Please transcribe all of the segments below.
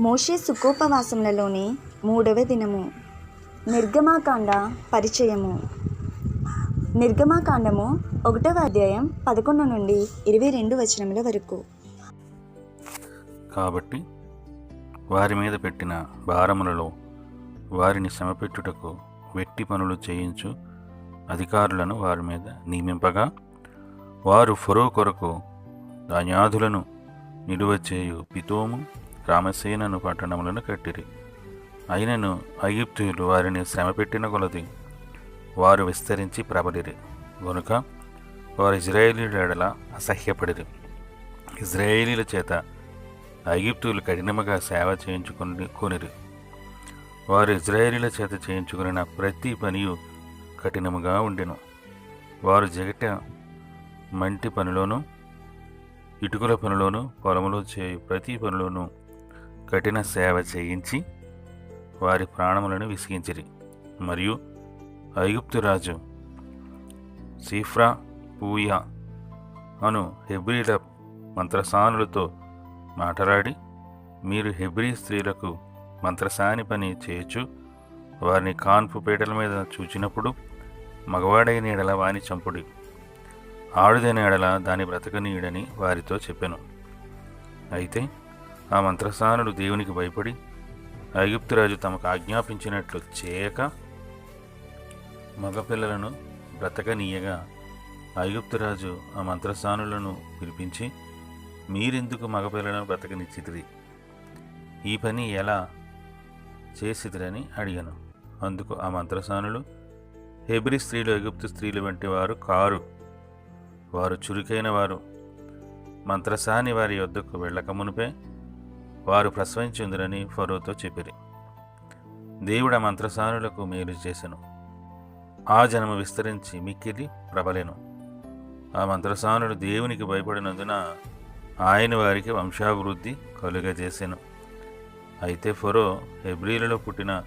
మోషే సుకోపవాసములలోని మూడవ దినము. నిర్గమాకాండ పరిచయము. నిర్గమాకాండము ఒకటవ అధ్యాయం పదకొండు నుండి ఇరవై రెండు వచనముల వరకు. కాబట్టి వారి మీద పెట్టిన భారములలో వారిని శ్రమపెట్టుటకు వెట్టి పనులు చేయించు అధికారులను వారి మీద నియమింపగా వారు ఫరో కొరకు ధాన్యాధులను నిలువ చేయు పితోము రామసేనను పట్టణములను కట్టిరి. అయినను ఐగుప్తులు వారిని శ్రమపెట్టిన కొలది. వారు విస్తరించి ప్రబలిరి. గనుక వారు ఇజ్రాయేలీడల అసహ్యపడిరి. ఇజ్రాయేలీల చేత ఐగుప్తులు కఠినముగా సేవ చేయించుకుని కొనిరి. వారు ఇజ్రాయేలీల చేత చేయించుకున్న ప్రతి పనియు కఠినముగా ఉండెను. వారు జగట మంటి పనిలోను ఇటుకల పనిలోను పొలములో చేయు ప్రతి పనిలోనూ కఠిన సేవ చేయించి వారి ప్రాణములను విసిగించిరి. మరియు ఐగుప్తు రాజు సీఫ్రా పూయా అను హెబ్రీల మంత్రసానులతో మాట్లాడి మీరు హెబ్రీ స్త్రీలకు మంత్రసాని పని చేయొచ్చు వారిని కాన్పు పీటల మీద చూచినప్పుడు మగవాడైన ఎడల వాని చంపుడి. ఆడుదైన ఎడల దాని బ్రతకనీయుడని వారితో చెప్పాను. అయితే ఆ మంత్రసానులు దేవునికి భయపడి ఐగుప్తురాజు తమకు ఆజ్ఞాపించినట్లు చేయక మగపిల్లలను బ్రతకనీయగా ఐగుప్తురాజు ఆ మంత్రసానులను పిలిపించి మీరెందుకు మగపిల్లలను బ్రతకనిచ్చితిరి? ఈ పని ఎలా చేసిదిరని అడిగాను. అందుకు ఆ మంత్రసానులు హెబ్రి స్త్రీలు ఎగుప్తు స్త్రీలు వంటి వారు కారు. వారు చురుకైన వారు. మంత్రసాని వారి యొద్దకు వెళ్ళక మునిపే వారు ప్రసవించుందురని ఫరోతో చెప్పిరి. దేవుడ మంత్రసానులకు మేలు చేసెను. ఆ జనము విస్తరించి మిక్కిలి ప్రబలెను. ఆ మంత్రసానుడు దేవునికి భయపడినందున ఆయన వారికి వంశాభివృద్ధి కలుగజేసెను. అయితే ఫరో హెబ్రీలలో పుట్టిన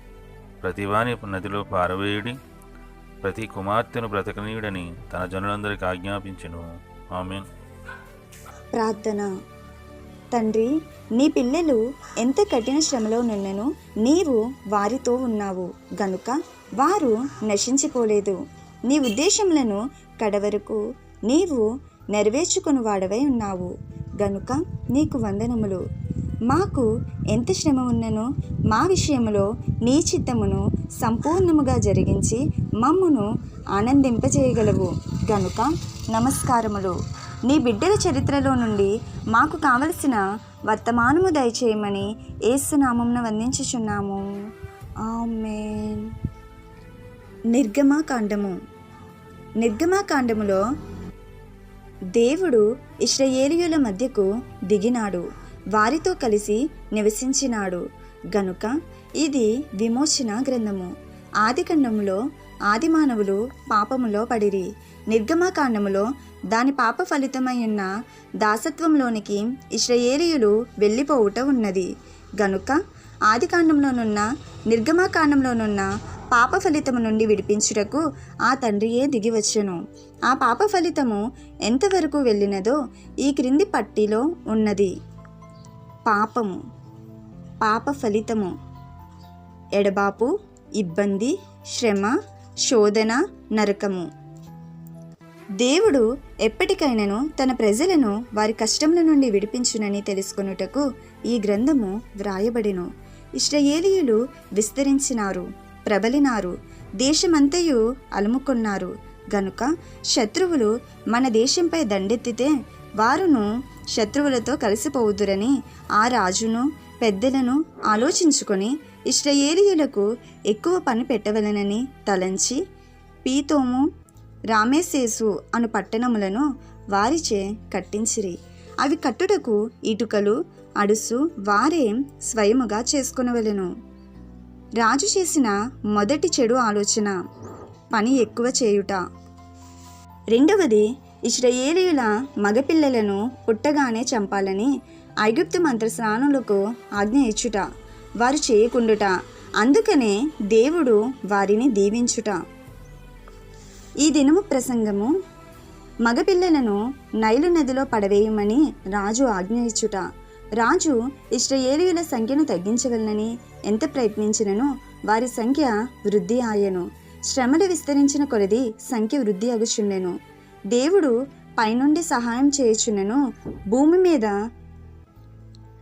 ప్రతివాని నదిలో పారవేయుడి ప్రతి కుమార్తెను బ్రతకనీయుడని తన జనులందరికీ ఆజ్ఞాపించను. ఆమెన్. ప్రార్థన. తండ్రి నీ పిల్లలు ఎంత కఠిన శ్రమలో నున్నను నీవు వారితో ఉన్నావు. గనుక వారు నశించిపోలేదు. నీ ఉద్దేశములను కడవరకు నీవు నెరవేర్చుకుని వాడవై ఉన్నావు. గనుక నీకు వందనములు. మాకు ఎంత శ్రమ ఉన్ననో మా విషయములో నీ చిత్తమును సంపూర్ణముగా జరిగించి మమ్మును ఆనందింపజేయగలవు. గనుక నమస్కారములు. నీ బిడ్డల చరిత్రలో నుండి మాకు కావలసిన వర్తమానము దయచేయమని ఏసునామంన వందించుచున్నాము. ఆమెన్. నిర్గమాకాండము. నిర్గమాకాండములో దేవుడు ఇశ్రయేలియుల మధ్యకు దిగినాడు. వారితో కలిసి నివసించినాడు. గనుక ఇది విమోచన గ్రంథము. ఆదికాండములో ఆదిమానవులు పాపములో పడిరి. నిర్గమాకాండములో దాని పాప ఫలితమైన ఉన్న దాసత్వంలోనికి ఇశ్రయేలీయులు వెళ్ళిపోవుట ఉన్నది. గనుక ఆదికాండంలోనున్న నిర్గమాకాండంలోనున్న పాప ఫలితము నుండి విడిపించుటకు ఆ తండ్రియే దిగివచ్చును. ఆ పాప ఫలితము ఎంతవరకు వెళ్ళినదో ఈ క్రింది పట్టిలో ఉన్నది. పాపము పాప ఫలితము. ఎడబాపు ఇబ్బంది శ్రమ శోధన నరకము. దేవుడు ఎప్పటికైనాను తన ప్రజలను వారి కష్టముల నుండి విడిపించునని తెలుసుకొనుటకు ఈ గ్రంథము వ్రాయబడిను. ఇశ్రయేలీయులు విస్తరించినారు ప్రబలినారు దేశమంతయు అలుముకున్నారు. గనుక శత్రువులు మన దేశంపై దండెత్తితే వారును శత్రువులతో కలిసిపోవుదురని ఆ రాజును పెద్దలను ఆలోచించుకొని ఇశ్రయేలీయులకు ఎక్కువ పని పెట్టవలనని తలంచి పీతోము రామేసేసు అను పట్టణములను వారిచే కట్టించిరి. అవి కట్టుటకు ఇటుకలు అడుసు వారే స్వయముగా చేసుకునవలెను. రాజు చేసిన మొదటి చెడు ఆలోచన పని ఎక్కువ చేయుట. రెండవది ఇస్రాయేలీయుల మగపిల్లలను పుట్టగానే చంపాలని ఐగుప్తు మంత్రస్నానులకు ఆజ్ఞ ఇచ్చుట వారు చేయకుండుట. అందుకనే దేవుడు వారిని దీవించుట. ఈ దినము ప్రసంగము. మగపిల్లలను నైలు నదిలో పడవేయమని రాజు ఆజ్ఞ ఇచ్చుట రాజు ఇస్రాయేలీయుల సంఖ్యను తగ్గించగలనని ఎంత ప్రయత్నించినను వారి సంఖ్య వృద్ధి ఆయను. శ్రమలు విస్తరించిన కొలది సంఖ్య వృద్ధి అగుచుండెను. దేవుడు పైనుండి సహాయం చేయుచున్నను భూమి మీద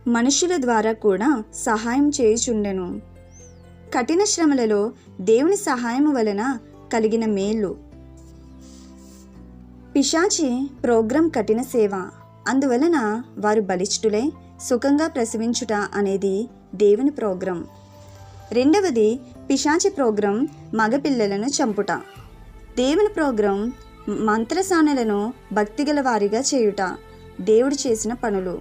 మనుషుల ద్వారా కూడా సహాయం చేయుచుండెను. కఠిన శ్రమలలో దేవుని సహాయం వలన కలిగిన మేలు. పిశాచి ప్రోగ్రాం కఠిన సేవ. అందువలన వారు బలిష్ఠులై సుఖంగా ప్రసవించుట అనేది దేవుని ప్రోగ్రాం. రెండవది పిశాచి ప్రోగ్రాం మగపిల్లలను చంపుట. దేవుని ప్రోగ్రాం మంత్రసానులను భక్తిగల వారిగా చేయుట దేవుడు చేసిన పనులు.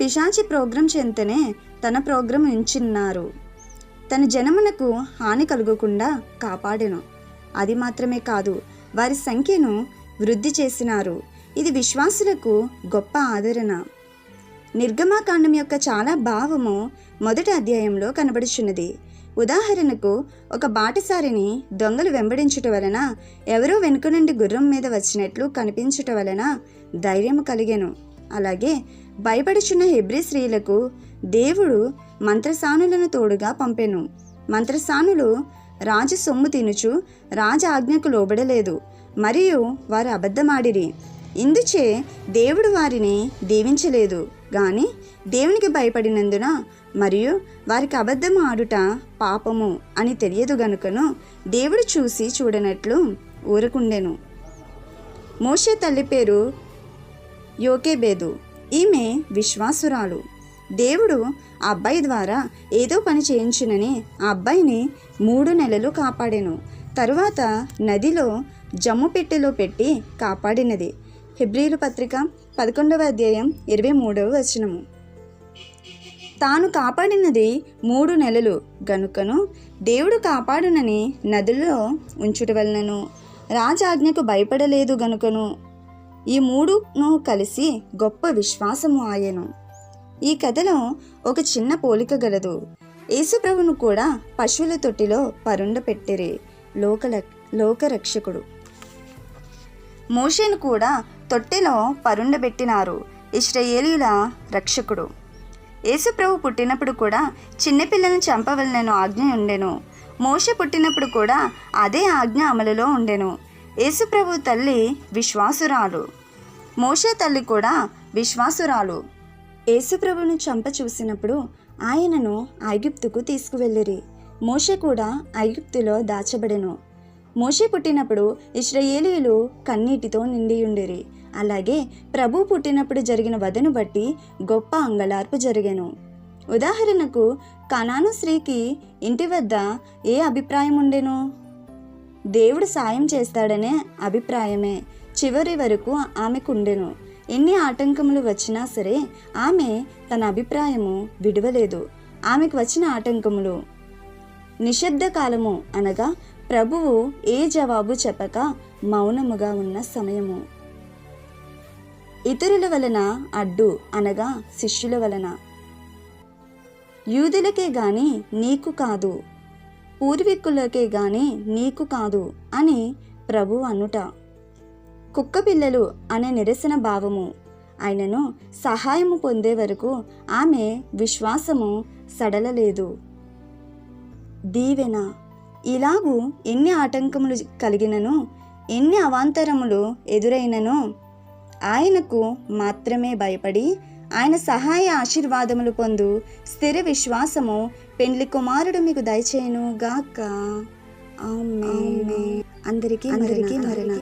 పిశాచి ప్రోగ్రాం చెంతనే తన ప్రోగ్రాం ఉంచిన్నారు తన జనమునకు హాని కలుగకుండా కాపాడెను. అది మాత్రమే కాదు వారి సంఖ్యను వృద్ధి చేసినారు. ఇది విశ్వాసులకు గొప్ప ఆదరణ. నిర్గమాకాండం యొక్క చాలా భావము మొదటి అధ్యాయంలో కనబడుచున్నది. ఉదాహరణకు ఒక బాటసారిని దొంగలు వెంబడించుట వలన ఎవరో వెనుక నుండి గుర్రం మీద వచ్చినట్లు కనిపించుట వలన ధైర్యము కలిగెను. అలాగే భయపడుచున్న హెబ్రి స్త్రీలకు దేవుడు మంత్రసానులను తోడుగా పంపెను. మంత్రసానులు రాజు సొమ్ము తినుచు రాజ ఆజ్ఞకు లోబడలేదు. మరియు వారు అబద్ధమాడిరి. ఇందుచే దేవుడు వారిని దీవించలేదు. కానీ దేవునికి భయపడినందున మరియు వారికి అబద్ధం ఆడుట పాపము అని తెలియదు గనుకను దేవుడు చూసి చూడనట్లు ఊరకుండెను. మోషే తల్లి పేరు యోకేబేదు. ఈమె విశ్వాసురాలు. దేవుడు ఆ అబ్బాయి ద్వారా ఏదో పని చేయించునని ఆ అబ్బాయిని మూడు నెలలు కాపాడాను. తరువాత నదిలో జమ్ము పెట్టెలో పెట్టి కాపాడినది. హెబ్రీలు పత్రిక పదకొండవ అధ్యాయం ఇరవై మూడవ వచనము. తాను కాపాడినది మూడు నెలలు. గనుకను దేవుడు కాపాడునని నదుల్లో ఉంచుట వలనను రాజాజ్ఞకు భయపడలేదు గనుకను. ఈ మూడును కలిసి గొప్ప విశ్వాసము ఆయను. ఈ కథలో ఒక చిన్న పోలిక గలదు. యేసుప్రభును కూడా పశువుల తొట్టిలో పరుండ పెట్టిరి లోకల లోకరక్షకుడు. మోషేను కూడా తొట్టెలో పరుండబెట్టినారు ఇస్రాయేలీల రక్షకుడు. యేసుప్రభు పుట్టినప్పుడు కూడా చిన్నపిల్లలను చంపవలనను ఆజ్ఞ ఉండెను. మోష పుట్టినప్పుడు కూడా అదే ఆజ్ఞ అమలులో ఉండెను. యేసుప్రభు తల్లి విశ్వాసురాలు. మోష తల్లి కూడా విశ్వాసురాలు. యేసుప్రభును చంప చూసినప్పుడు ఆయనను ఐగుప్తుకు తీసుకువెళ్ళిరి. మోషే కూడా ఐగుప్తులో దాచబడెను. మోషే పుట్టినప్పుడు ఇస్రాయేలీయులు కన్నీటితో నిండియుండిరి. అలాగే ప్రభు పుట్టినప్పుడు జరిగిన వదను బట్టి గొప్ప అంగలార్పు జరిగెను. ఉదాహరణకు కనాను స్త్రీకి ఇంటి వద్ద ఏ అభిప్రాయం ఉండెను దేవుడు సాయం చేస్తాడనే అభిప్రాయమే. చివరి వరకు ఆమెకుండెను. ఎన్ని ఆటంకములు వచ్చినా సరే ఆమె తన అభిప్రాయము విడవలేదు. ఆమెకు వచ్చిన ఆటంకములు నిశ్శబ్ద కాలము అనగా ప్రభువు ఏ జవాబు చెప్పక మౌనముగా ఉన్న సమయము. ఇతరుల వలన అడ్డు అనగా శిష్యుల వలన. యూదులకే గాని నీకు కాదు. పూర్వీకులకే గాని నీకు కాదు అని ప్రభు అనుట. కుక్క పిల్లలు అనే నిరసన భావము. ఆయనను సహాయము పొందే వరకు ఆమె విశ్వాసము సడలలేదు. దీవెన. ఇలాగూ ఎన్ని ఆటంకములు కలిగినను ఎన్ని అవాంతరములు ఎదురైనను ఆయనకు మాత్రమే భయపడి ఆయన సహాయ ఆశీర్వాదములు పొందు స్థిర విశ్వాసము పెండ్లి కుమారుడు మీకు దయచేయను గాక. అందరికీ అందరికీ మరణ.